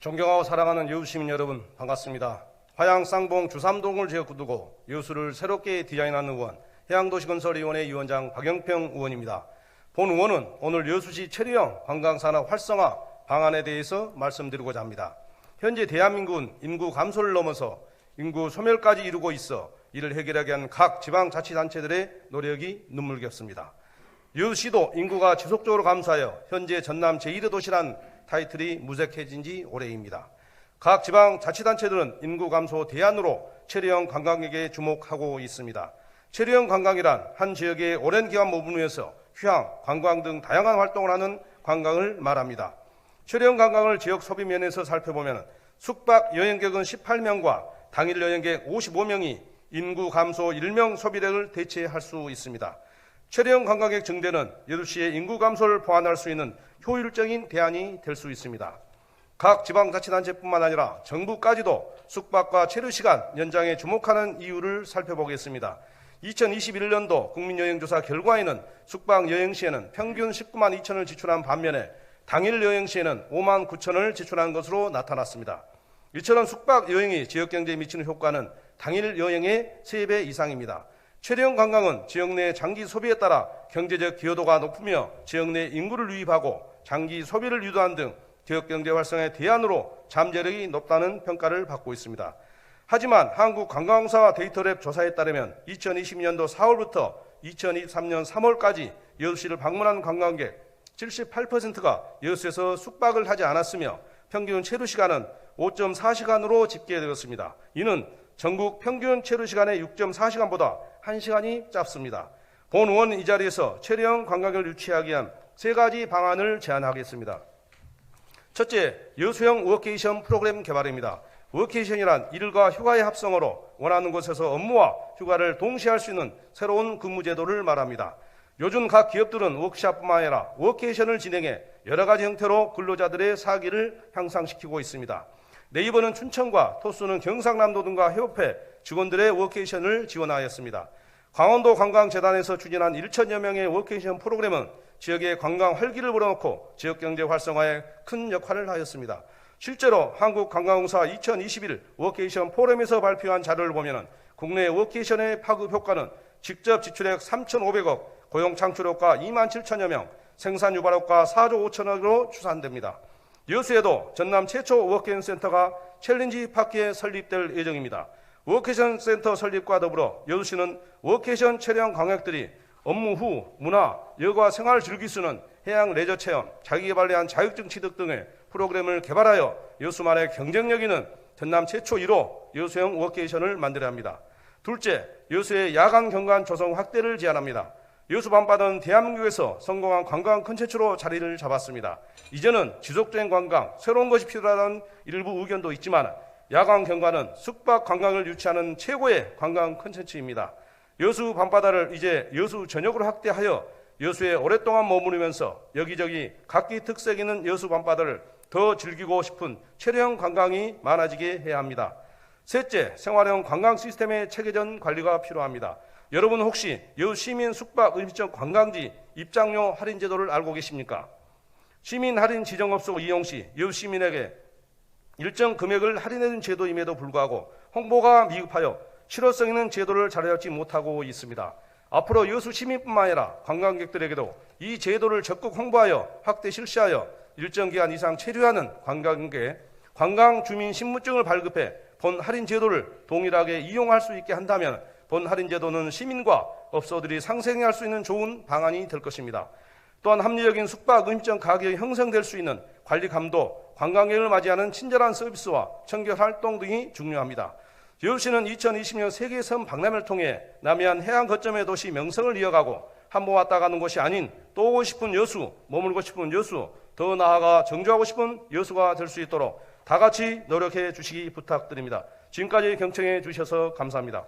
존경하고 사랑하는 여우시민 여러분 반갑습니다. 화양 쌍봉 주삼동을 지역구두고 여수를 새롭게 디자인하는 의원 해양도시건설위원회 위원장 박영평 의원입니다. 본 의원은 오늘 여수시 체류형 관광산업 활성화 방안에 대해서 말씀드리고자 합니다. 현재 대한민국은 인구 감소를 넘어서 인구 소멸까지 이루고 있어 이를 해결하기 위한 각 지방자치단체들의 노력이 눈물겹습니다. 여수시도 인구가 지속적으로 감소하여 현재 전남 제1의 도시란 타이틀이 무색해진 지 오래입니다. 각 지방 자치단체들은 인구 감소 대안으로 체류형 관광객에 주목하고 있습니다. 체류형 관광이란 한 지역에 오랜 기간 머무르면서 휴양, 관광 등 다양한 활동을 하는 관광을 말합니다. 체류형 관광을 지역 소비 면에서 살펴보면 숙박 여행객은 18명과 당일 여행객 55명이 인구 감소 1명 소비량을 대체할 수 있습니다. 체류형 관광객 증대는 여수시의 인구 감소를 보완할 수 있는 효율적인 대안이 될 수 있습니다. 각 지방자치단체뿐만 아니라 정부까지도 숙박과 체류 시간 연장에 주목하는 이유를 살펴보겠습니다. 2021년도 국민여행조사 결과에는 숙박 여행 시에는 평균 19만 2천을 지출한 반면에 당일 여행 시에는 5만 9천을 지출한 것으로 나타났습니다. 이처럼 숙박 여행이 지역 경제에 미치는 효과는 당일 여행의 3배 이상입니다. 체류형 관광은 지역 내 장기 소비에 따라 경제적 기여도가 높으며 지역 내 인구를 유입하고 장기 소비를 유도한 등 지역 경제 활성화의 대안으로 잠재력이 높다는 평가를 받고 있습니다. 하지만 한국관광사 데이터랩 조사에 따르면 2020년도 4월부터 2023년 3월까지 여수시를 방문한 관광객 78%가 여수에서 숙박을 하지 않았으며 평균 체류 시간은 5.4시간으로 집계되었습니다. 이는 전국 평균 체류 시간의 6.4시간보다 1시간이 짧습니다. 본 의원은 이 자리에서 체류형 관광을 유치하기 위한 세 가지 방안을 제안하겠습니다. 첫째, 여수형 워케이션 프로그램 개발입니다. 워케이션이란 일과 휴가의 합성어로 원하는 곳에서 업무와 휴가를 동시에 할 수 있는 새로운 근무 제도를 말합니다. 요즘 각 기업들은 워크샵뿐만 아니라 워케이션을 진행해 여러 가지 형태로 근로자들의 사기를 향상시키고 있습니다. 네이버는 춘천과 토스는 경상남도 등과 협회 직원들의 워케이션을 지원하였습니다. 강원도 관광재단에서 추진한 1천여 명의 워케이션 프로그램은 지역의 관광 활기를 불어넣고 지역 경제 활성화에 큰 역할을 하였습니다. 실제로 한국관광공사 2021 워케이션 포럼에서 발표한 자료를 보면 국내 워케이션의 파급 효과는 직접 지출액 3,500억, 고용 창출 효과 2만 7천여 명, 생산 유발 효과 4조 5천억으로 추산됩니다. 여수에도 전남 최초 워케이션 센터가 챌린지 파크에 설립될 예정입니다. 워케이션 센터 설립과 더불어 여수시는 워케이션 체험 광역들이 업무 후 문화, 여가 생활을 즐길 수 있는 해양 레저 체험, 자기개발에 대한 자격증 취득 등의 프로그램을 개발하여 여수만의 경쟁력 있는 전남 최초 1호 여수형 워케이션을 만들어야 합니다. 둘째, 여수의 야간 경관 조성 확대를 제안합니다. 여수 밤바다는 대한민국에서 성공한 관광 컨텐츠로 자리를 잡았습니다. 이제는 지속적인 관광, 새로운 것이 필요하다는 일부 의견도 있지만 야간 경관은 숙박 관광을 유치하는 최고의 관광 컨텐츠입니다. 여수 밤바다를 이제 여수 전역으로 확대하여 여수에 오랫동안 머무르면서 여기저기 각기 특색 있는 여수 밤바다를 더 즐기고 싶은 체류형 관광이 많아지게 해야 합니다. 셋째, 생활형 관광 시스템의 체계전 관리가 필요합니다. 여러분 혹시 여수 시민 숙박 음식점 관광지 입장료 할인 제도를 알고 계십니까? 시민 할인 지정업소 이용 시 여수 시민에게 일정 금액을 할인해준 제도임에도 불구하고 홍보가 미흡하여 실효성 있는 제도를 잘해지 못하고 있습니다. 앞으로 여수 시민뿐만 아니라 관광객들에게도 이 제도를 적극 홍보하여 확대 실시하여 일정 기간 이상 체류하는 관광객에 관광 주민 신분증을 발급해 본 할인 제도를 동일하게 이용할 수 있게 한다면 본 할인 제도는 시민과 업소들이 상생할 수 있는 좋은 방안이 될 것입니다. 또한 합리적인 숙박 음식점 가격이 형성될 수 있는 관리 감독, 관광객을 맞이하는 친절한 서비스와 청결 활동 등이 중요합니다. 여수시는 2020년 세계섬 박람회를 통해 남해안 해안 거점의 도시 명성을 이어가고 한 번 왔다 가는 곳이 아닌 또 오고 싶은 여수, 머물고 싶은 여수, 더 나아가 정주하고 싶은 여수가 될 수 있도록 다 같이 노력해 주시기 부탁드립니다. 지금까지 경청해 주셔서 감사합니다.